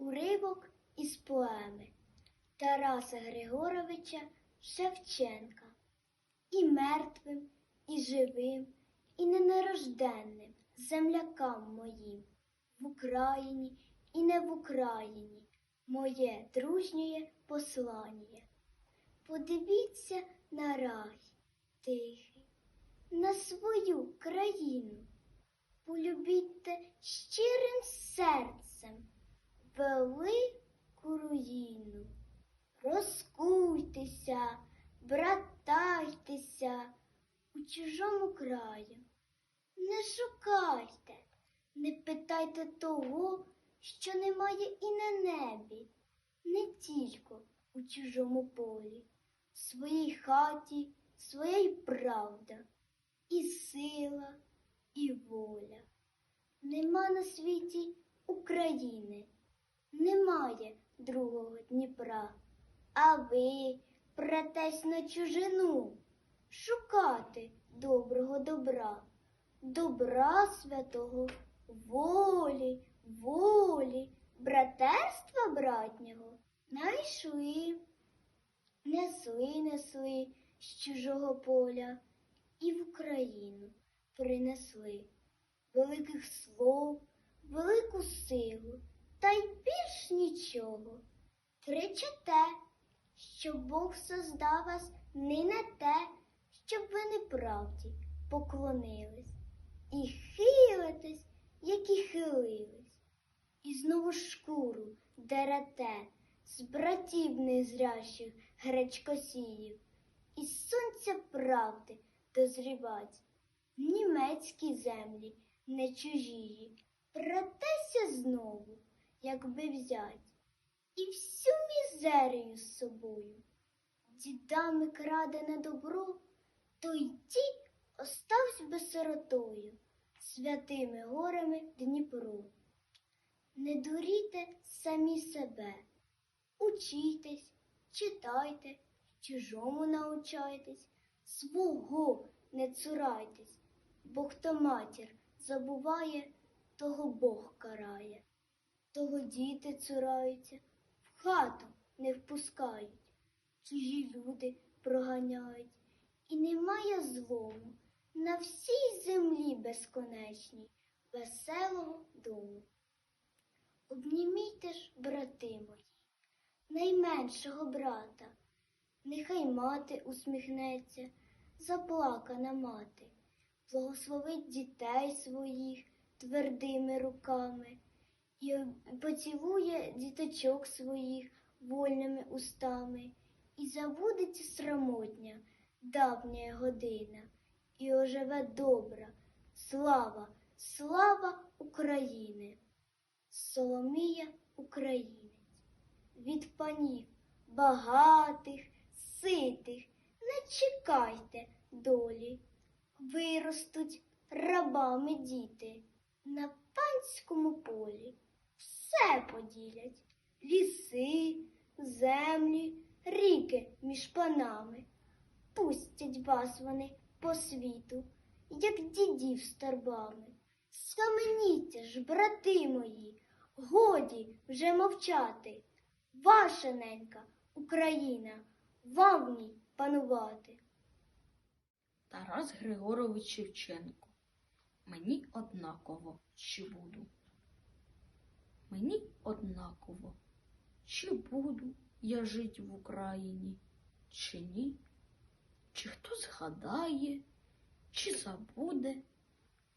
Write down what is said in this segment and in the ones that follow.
Уривок із поеми Тараса Григоровича Шевченка. І мертвим, і живим, і ненарожденним землякам моїм в Україні і не в Україні моє дружнє послання. Подивіться на рай тихий, на свою країну. Полюбіть щирим серцем велику руїну. Розкуйтеся, братайтеся у чужому краю. Не шукайте, не питайте того, що немає і на небі, не тільки у чужому полі, в своїй хаті своя й правда, і сила, і воля. Нема на світі України, немає другого Дніпра, а ви претесь на чужину шукати доброго добра, добра святого, волі, волі, братерства братнього найшли, несли, несли з чужого поля і в Україну принесли великих слов, велику силу, та й більш нічого. Кричите, що Бог создав вас не на те, щоб ви неправді поклонились, і хилитесь, як і хилились, і знову шкуру дерете з братів незрящих гречкосіїв, і сонця правди дозрівать в німецькій землі не чужії, претеся знову, якби взять, і всю мізерію з собою. Дідами крадене добро, то й ті оставсь би сиротою, святими горами Дніпро. Не дуріте самі себе, учітесь, читайте, чужому научайтесь, свого не цурайтесь, бо хто матір забуває, того Бог карає, того діти цураються, в хату не впускають, чужі люди проганяють, і немає злому на всій землі безконечній, веселого дому. Обнімійте ж, брати мої, найменшого брата, нехай мати усміхнеться, заплакана мати, благословить дітей своїх твердими руками і поцілує діточок своїх вольними устами, і забудеться срамотня, давня година, і оживе добра, слава, слава України. Соломія Українець, від панів багатих, ситих, не чекайте долі, виростуть рабами діти на панському полі, все поділять ліси, землі, ріки між панами. Пустять вас вони по світу, як дідів з торбами. Схаменіться ж, брати мої, годі вже мовчати. Ваша ненька Україна, вам в ній панувати. Тарас Григорович Шевченко. Мені однаково, чи буду. Мені однаково, чи буду я жить в Україні, чи ні, чи хто згадає, чи забуде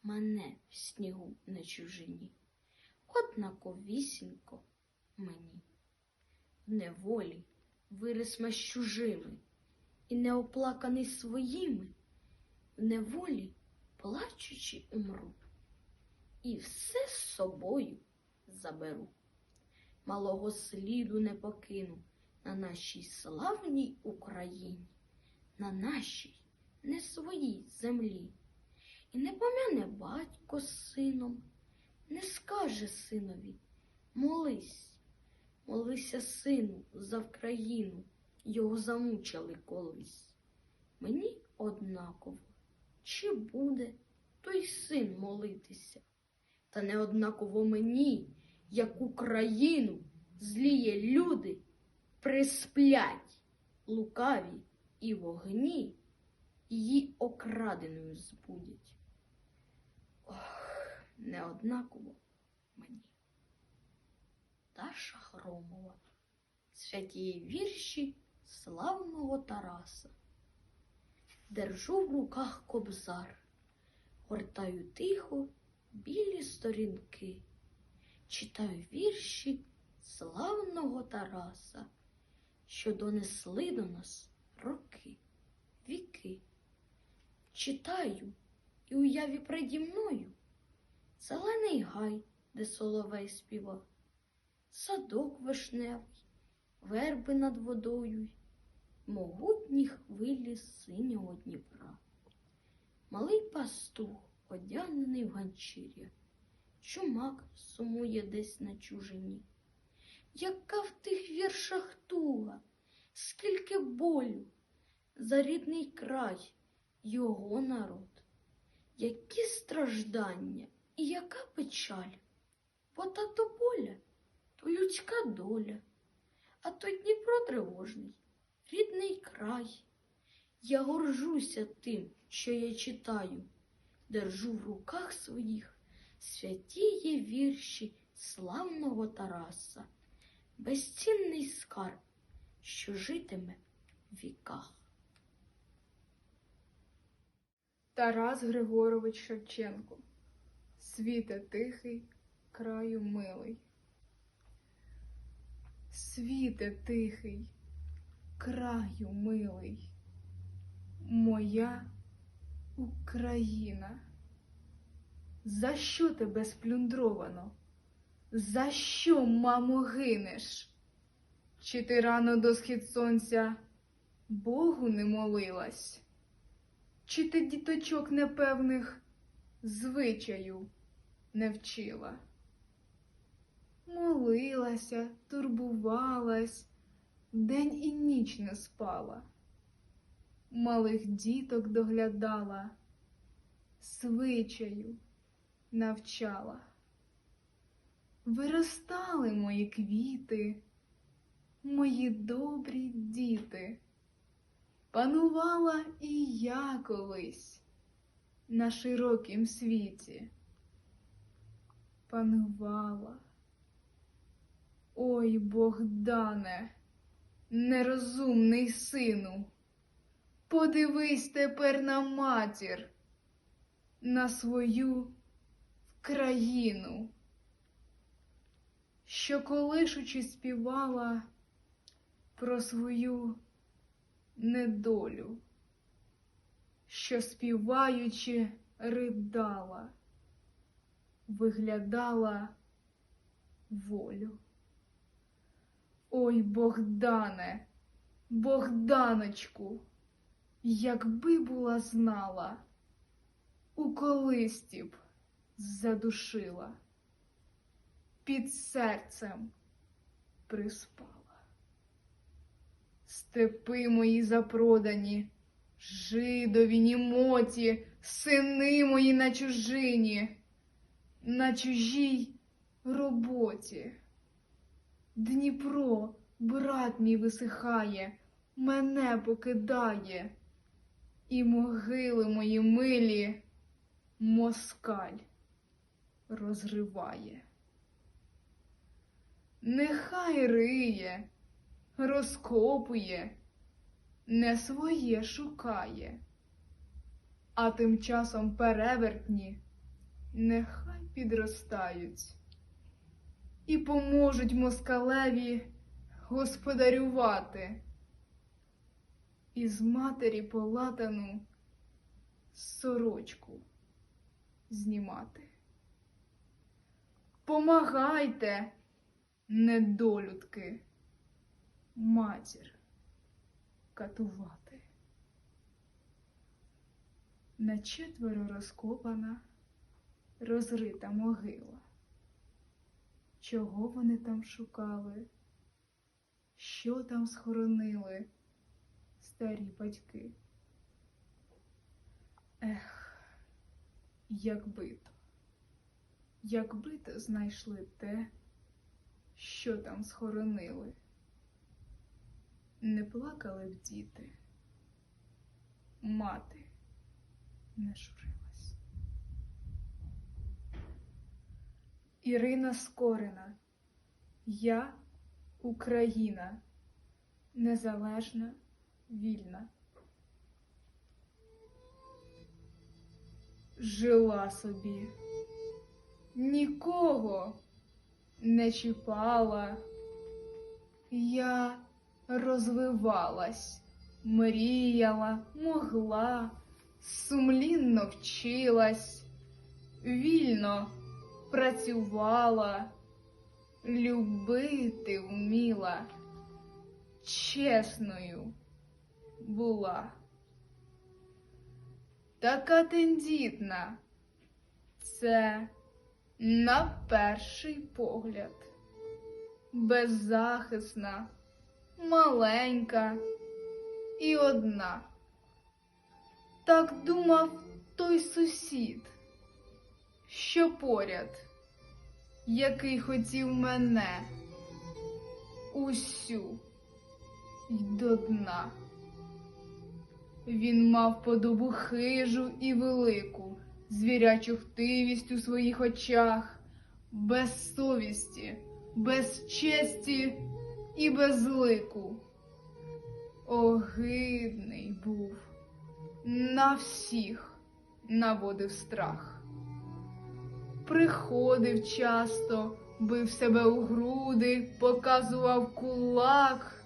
мене в снігу на чужині. Однаковісінько мені. В неволі вирис ми з чужими і неоплаканий своїми в неволі, плачучи, умру, і все з собою заберу. Малого сліду не покину на нашій славній Україні, на нашій не своїй землі. І не помяне батько з сином, не скаже синові, молись, молися, сину, за Вкраїну, його замучили колись. Мені однаково, чи буде той син молитися, та не однаково мені, як Україну зліє люди присплять, лукаві і вогні її окраденою збудять. Ох, неоднаково мені. Даша Хромова. Святі вірші славного Тараса. Держу в руках кобзар, гортаю тихо білі сторінки, читаю вірші славного Тараса, що донесли до нас роки, віки. Читаю і уяві переді мною зелений гай, де соловей співав, садок вишневий, верби над водою, могутні хвилі синього Дніпра. Малий пастух, одягнений в ганчір'я, чумак сумує десь на чужині. Яка в тих віршах туга, скільки болю за рідний край, його народ, які страждання і яка печаль, бо та то боля, то людська доля, а то Дніпро тривожний, рідний край. Я горжуся тим, що я читаю, держу в руках своїх святіє вірші славного Тараса, безцінний скарб, що житиме в віках. Тарас Григорович Шевченко. Світе тихий, краю милий. Світе тихий, краю милий. Моя Україна. За що тебе сплюндровано? За що, мамо, гинеш? Чи ти рано до схід сонця Богу не молилась? Чи ти діточок непевних звичаю не вчила? Молилася, турбувалась, день і ніч не спала, малих діток доглядала, звичаю навчала. Виростали мої квіти, мої добрі діти. Панувала і я колись на широкім світі. Панувала. Ой, Богдане, нерозумний сину, подивись тепер на матір, на свою країну, що колишучи співала про свою недолю, що співаючи ридала, виглядала волю. Ой, Богдане, Богданочку, якби була знала, у колисті б задушила, під серцем приспала. Степи мої запродані, жидові, німоті, сини мої на чужині, на чужій роботі. Дніпро, брат мій висихає, мене покидає, і могили мої милі москаль розриває. Нехай риє розкопує, не своє шукає, а тим часом перевертні нехай підростають і поможуть москалеві господарювати, із матері полатану сорочку знімати. Помагайте, недолюдки матір катувати. На четверо розкопана, розрита могила. Чого вони там шукали? Що там схоронили старі батьки? Ех, якби то, якби то знайшли те, що там схоронили. Не плакали б діти, мати не журилась. Ірина Скорина. Я Україна, незалежна, вільна. Жила собі, нікого не чіпала. Я розвивалась, мріяла, могла, сумлінно вчилась, вільно працювала, любити вміла, чесною була. Така тендітна, це на перший погляд, беззахисна, маленька і одна. Так думав той сусід, що поряд, який хотів мене усю й до дна. Він мав подобу хижу і велику, звірячу хтивість у своїх очах, без совісті, без честі і без лику. Огидний був, на всіх наводив страх. Приходив часто, бив себе у груди, показував кулак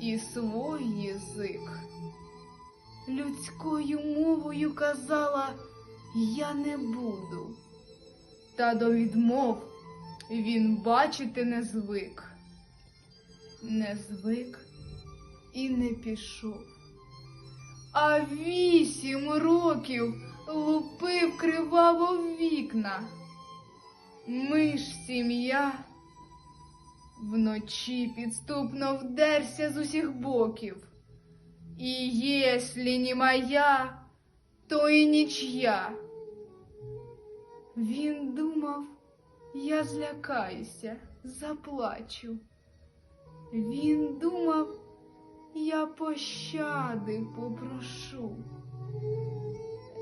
і свій язик людською мовою казала я не буду. Та до відмов він бачити не звик, не звик і не пішов. А вісім років лупив криваво в вікна. Ми ж сім'я вночі підступно вдерся з усіх боків. И если не моя, то і нічя. Він думав, я злякаюся, заплачу. Він думав, я пощади попрошу.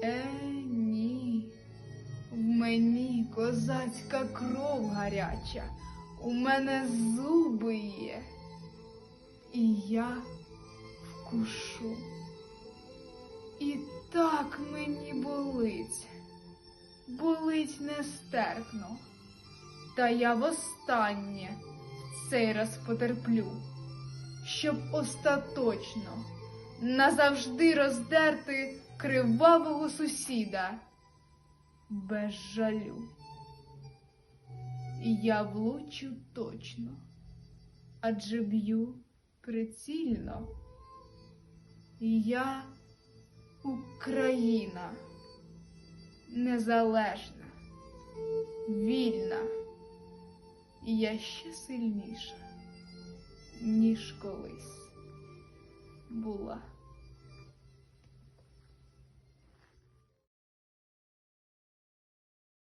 Е, ні, в мені козацька кров гаряча, у мене зуби є, і я вкушу. І так мені болить, болить нестерпно, та я востаннє цей раз потерплю, щоб остаточно назавжди роздерти кривавого сусіда без жалю. Я влучу точно, адже б'ю прицільно. Я Україна, незалежна, вільна, і я ще сильніша, ніж колись була.